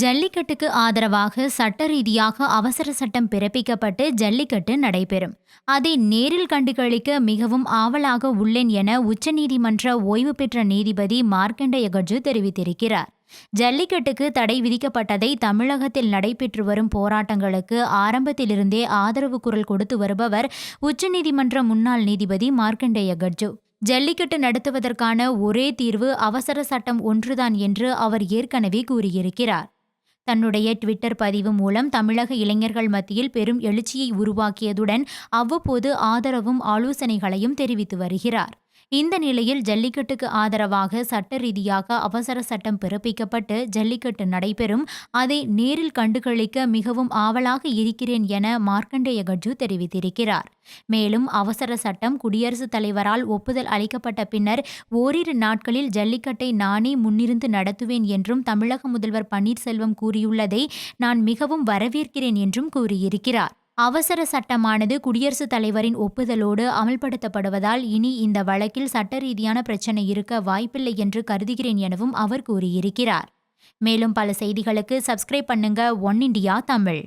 ஜல்லிக்கட்டுக்கு ஆதரவாக சட்ட ரீதியாக அவசர சட்டம் பிறப்பிக்கப்பட்டு ஜல்லிக்கட்டு நடைபெறும். அதை நேரில் கண்டுகளிக்க மிகவும் ஆவலாக உள்ளேன் என உச்சநீதிமன்ற ஓய்வு பெற்ற நீதிபதி மார்க்கண்டேய கட்ஜு தெரிவித்திருக்கிறார். ஜல்லிக்கட்டுக்கு தடை விதிக்கப்பட்டதை தமிழகத்தில் நடைபெற்று வரும் போராட்டங்களுக்கு ஆரம்பத்திலிருந்தே ஆதரவு குரல் கொடுத்து வருபவர் உச்சநீதிமன்ற முன்னாள் நீதிபதி மார்க்கண்டேய கட்ஜு ஜல்லிக்கட்டு நடத்துவதற்கான ஒரே தீர்வு அவசர சட்டம் ஒன்றுதான் என்று அவர் ஏற்கனவே கூறியிருக்கிறார். தன்னுடைய ட்விட்டர் பதிவு மூலம் தமிழக இளைஞர்கள் மத்தியில் பெரும் எழுச்சியை உருவாக்கியதுடன் அவ்வப்போது ஆதரவும் ஆலோசனைகளையும் தெரிவித்து வருகிறார். இந்த நிலையில் ஜல்லிக்கட்டுக்கு ஆதரவாக சட்ட ரீதியாக அவசர சட்டம் பிறப்பிக்கப்பட்டு ஜல்லிக்கட்டு நடைபெறும். அதை நேரில் கண்டுகளிக்க மிகவும் ஆவலாக இருக்கிறேன் என மார்க்கண்டேய கட்ஜு தெரிவித்திருக்கிறார். மேலும் அவசர சட்டம் குடியரசுத் தலைவரால் ஒப்புதல் அளிக்கப்பட்ட பின்னர் ஓரிரு நாட்களில் ஜல்லிக்கட்டை நானே முன்னிருந்து நடத்துவேன் என்றும் தமிழக முதல்வர் பன்னீர்செல்வம் கூறியுள்ளதை நான் மிகவும் வரவேற்கிறேன் என்றும் கூறியிருக்கிறார். அவசர சட்டமானது குடியரசுத் தலைவரின் ஒப்புதலோடு அமல்படுத்தப்படுவதால் இனி இந்த வழக்கில் சட்ட ரீதியான பிரச்சனை இருக்க வாய்ப்பில்லை என்று கருதுகிறேன் எனவும் அவர் கூறியிருக்கிறார். மேலும் பல செய்திகளுக்கு சப்ஸ்கிரைப் பண்ணுங்க. One India Tamil.